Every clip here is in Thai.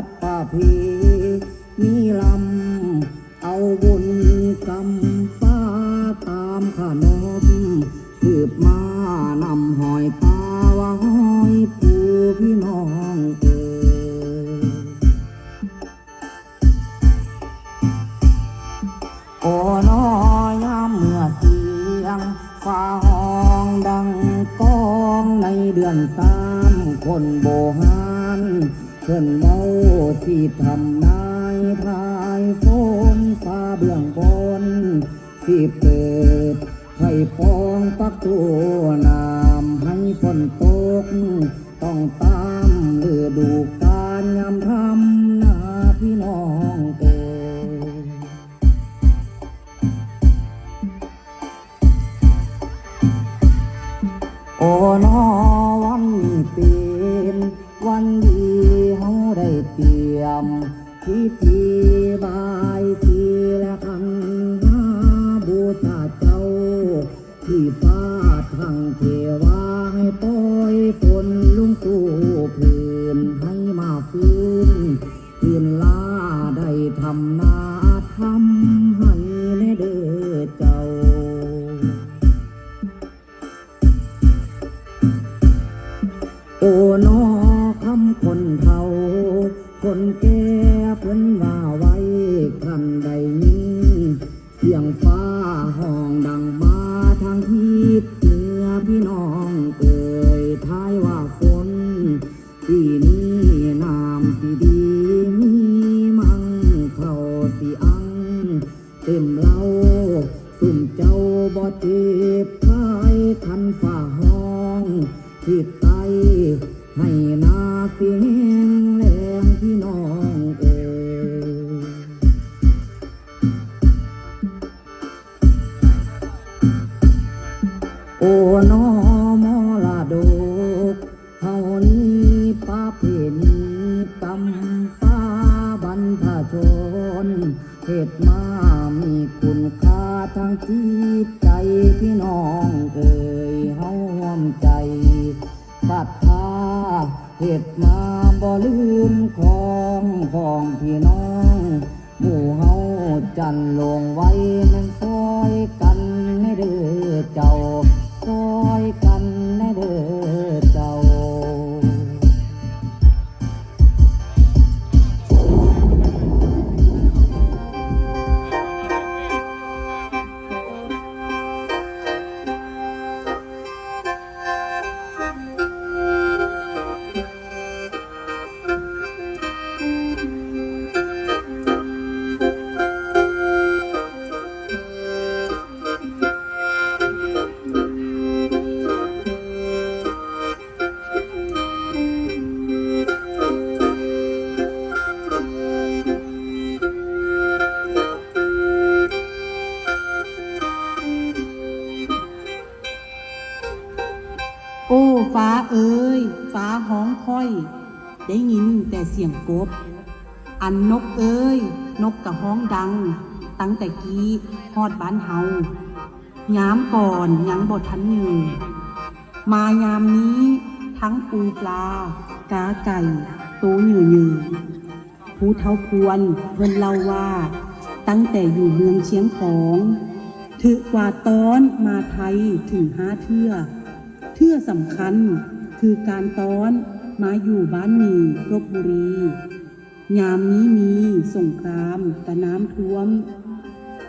สู่คนในวันนี้จัดมีลำ เอาบุญกรรมฟ้าตามขนมสืบมานำหอยตาว่าหอยปูพี่น้องเอ่ยโอ้น้อยยามเมื่อเสียงฟ้าห้องดังก้องในเดือนสามคนโบหา พิ่นเมาสีทำนายทายฝนฟ้าเบื้องบนสิเปิดให้ปองปักตัวน้ำให้ฝนตก ต้องตามฤดูกาลยามทำนาพี่น้องเอ่ยโอ้น พิธีบายสีและขันหาบูชาเจ้า ที่ฟ้าทางเทวา เหตุมามีคุณค่าทางจิตใจพี่น้องเอ่ยเฮาร่วมใจศรัทธาเหตุมาบ่ลืมของของพี่น้อง หมู่เฮาจันลง โอ้ฟ้าเอ้ย ฟ้าห้องค่อย ได้ยินแต่เสียงกบ อันนกเอ้ย นกกะห้องดัง ตั้งแต่กี้ฮอดบ้านเฮายามก่อนยังบททันหนึ่งมายามนี้ทั้งปูปลา กาไก่ โตเหยื่อยือผู้เท่าพวนเพิ่นเล่าว่า ตั้งแต่อยู่เมืองเชียงของ ถือกว่าต้อนมาไทยถึงห้าเทื่อ เทื่อสำคัญคือการต้อนมาอยู่บ้านมีรบบุรี ยามนี้มีสงครามกะน้ำท่วม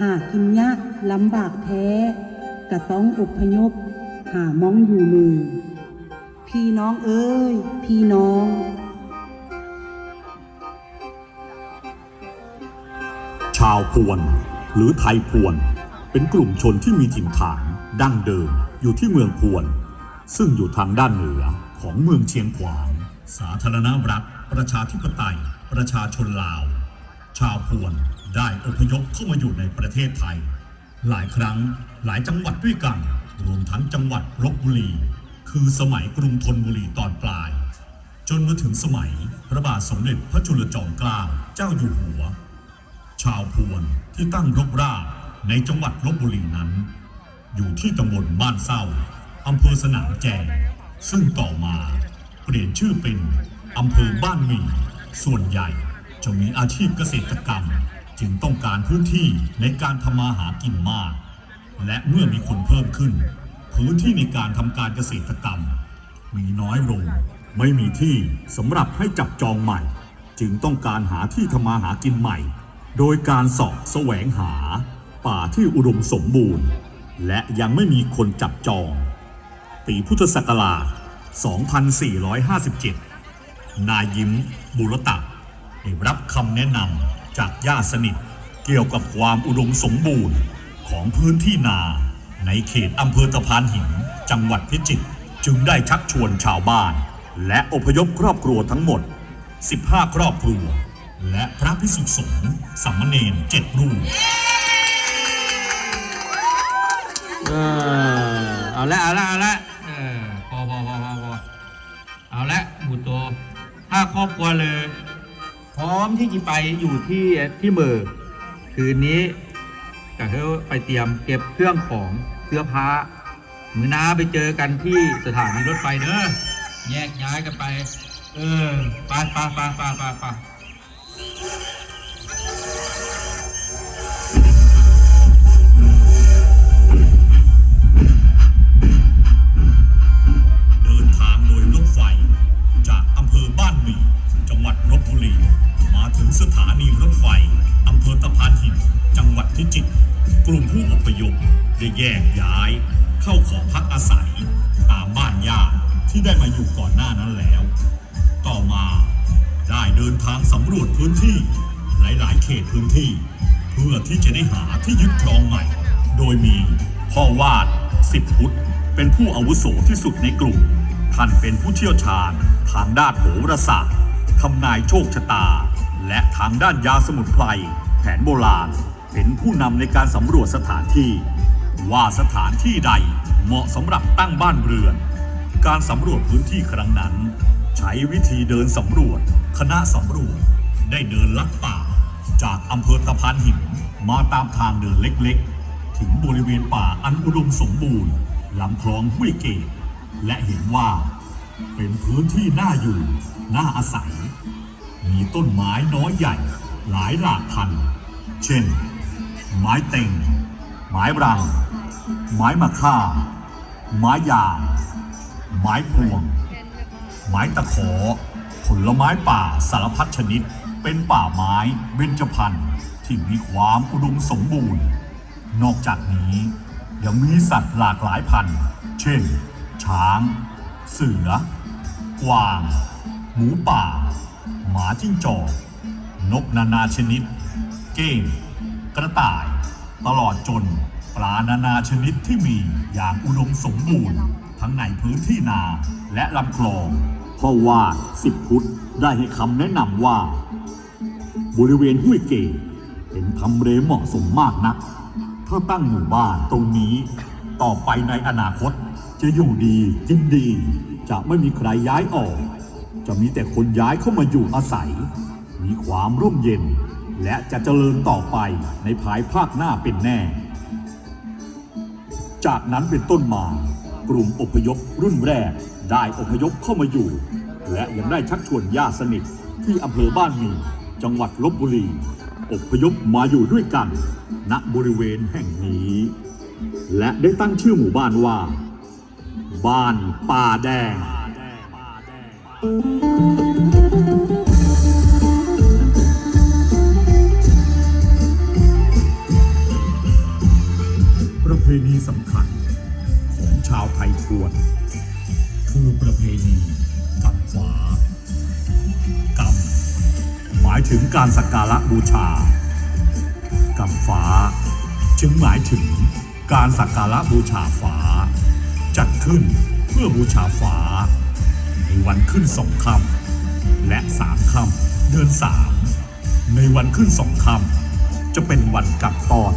หากกินยากลำบากแท้กะต้องอพยพ หามองอยู่มือ พี่น้องเอ้ย พี่น้องชาวพวน หรือไทยพวน เป็นกลุ่มชนที่มีถิ่นฐานดั้งเดิมอยู่ที่เมืองพวน ซึ่งอยู่ทางด้านเหนือของเมืองเชียงขวาง สาธารณรัฐ ประชาธิปไตย ประชาชนลาว ชาวพวนได้อพยพเข้ามาอยู่ในประเทศไทย หลายครั้งหลายจังหวัดด้วยกัน รวมทั้งจังหวัดลบบุรี คือสมัยกรุงธนบุรีตอนปลาย จนมาถึงสมัยพระบาทสมเด็จพระจุลจอมเกล้าเจ้าอยู่หัว ชาวพวนที่ตั้งรกรากในจังหวัดลบบุรีนั้น อยู่ที่ตำบลบ้านเศร้า อำเภอสนามแจงซึ่งต่อมาเปลี่ยนชื่อเป็นอำเภอบ้านหมี่ส่วนใหญ่จะมีอาชีพเกษตรกรรม จึงต้องการพื้นที่ในการทำมาหากินมาก และเมื่อมีคนเพิ่มขึ้น พื้นที่ในการทำการเกษตรกรรม มีน้อยลงไม่มีที่สำหรับให้จับจองใหม่ จึงต้องการหาที่ทำมาหากินใหม่ โดยการสอบแสวงหา ป่าที่อุดมสมบูรณ์ และยังไม่มีคนจับจอง ปีพุทธศักราช 2457 นายยิ้ม บุรตะได้รับคำแนะนำจากญาติสนิท เกี่ยวกับความอุดมสมบูรณ์ของพื้นที่นาในเขตอำเภอตะพานหิน จังหวัดพิจิตรจึงได้ชักชวนชาวบ้าน และอพยพครอบครัวทั้งหมด 15 ครอบครัว และพระพิสุสงฆ์สามเณรเจ็ดรูปเออเอาละเอาละเอาละ เออพอพอพอพอพอเอาละหมูโตถ้าครอบครัวเลย พร้อมที่จะไปอยู่ที่ที่เมือคืนนี้ก็คือไปเตรียมเก็บเครื่องของเสื้อผ้ามือน้าไปเจอกันที่สถานีรถไฟเนอะแยกย้ายกันไป เออไปไปไปไปไปไป วัดลบบุรี มาถึงสถานีรถไฟอำเภอตะพานหิน จังหวัดพิจิตร กลุ่มผู้อพยพได้แยกย้าย เข้าขอพักอาศัย ตามบ้านญาติที่ได้มาอยู่ก่อนหน้านั้นแล้ว ต่อมาได้เดินทางสำรวจพื้นที่ หลายๆ เขตพื้นที่ เพื่อที่จะได้หาที่ยึดครองใหม่ โดยมีพ่อวาดสิบพุทธเป็นผู้อาวุโสที่สุดในกลุ่ม ท่านเป็นผู้เชี่ยวชาญทางด้านโหราศาสตร์ ทำนายโชคชะตา และทางด้านยาสมุนไพรแผนโบราณ เป็นผู้นำในการสำรวจสถานที่ ว่าสถานที่ใดเหมาะสำหรับตั้งบ้านเรือน การสำรวจพื้นที่ครั้งนั้น ใช้วิธีเดินสำรวจ คณะสำรวจได้เดินลัดป่า จากอำเภอตะพานหินมาตามทางเดินเล็กๆ ถึงบริเวณป่าอันอุดมสมบูรณ์ลำคลองห้วยเกตและเห็นว่า เป็นพื้นที่น่าอยู่ น่าอาศัย มีต้นไม้น้อยใหญ่ หลายหลากพันธุ์เช่น ไม้เต็ง ไม้รัง ไม้มะค่า ไม้ยาง ไม้พวง ไม้ตะขอ ผลไม้ป่าสารพัดชนิด เป็นป่าไม้เบญจพรรณที่มีความอุดมสมบูรณ์ นอกจากนี้ยังมีสัตว์หลากหลายพันธุ์ เช่น ช้าง เสือ กวาง หมูป่า หมาจิ้งจอก นกนานาชนิด เก้ง กระต่าย ตลอดจน ปลานานาชนิดที่มีอย่างอุดมสมบูรณ์ ทั้งในพื้นที่นาและลำคลองเพราะว่าสิบพุทธได้ให้คำแนะนำว่า บริเวณห้วยเกเป็นทำเลเหมาะสมมากนัก ถ้าตั้งหมู่บ้านตรงนี้ ต่อไปในอนาคต จะอยู่ดีกินดี จะไม่มีใครย้ายออก จะมีแต่คนย้ายเข้ามาอยู่อาศัย มีความร่มเย็น และจะเจริญต่อไปในภายภาคหน้าเป็นแน่ จากนั้นเป็นต้นมากลุ่มอพยพรุ่นแรกได้อพยพเข้ามาอยู่ และยังได้ชักชวนญาติสนิทที่อำเภอบ้านมีจังหวัดลบบุรีอพยพมาอยู่ด้วยกัน ณบริเวณแห่งนี้ และได้ตั้งชื่อหมู่บ้านว่า บ้านป่าแดง ประเพณีสำคัญของชาวไทยพวน คือประเพณีกำฟ้ากำหมายถึงการสักการะบูชากำฟ้าจึงหมายถึงการสักการะบูชาฟ้าจัดขึ้นเพื่อบูชาฟ้า วันขึ้นสองคำและสามคำเดือนสามในวันขึ้นสองคำจะเป็นวันกลับตอน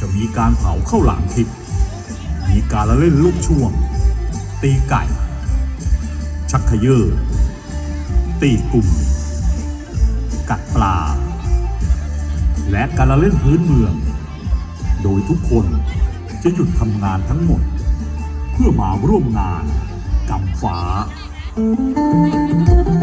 จะมีการเผาข้าวหลามทิพย์มีการละเล่นลูกช่วง ตีไก่ ชักเขยอตีกลุ่ม กัดปลา และการละเล่นพื้นเมือง โดยทุกคนจะหยุดทำงานทั้งหมด เพื่อมาร่วมงานกำฟ้า Thank you.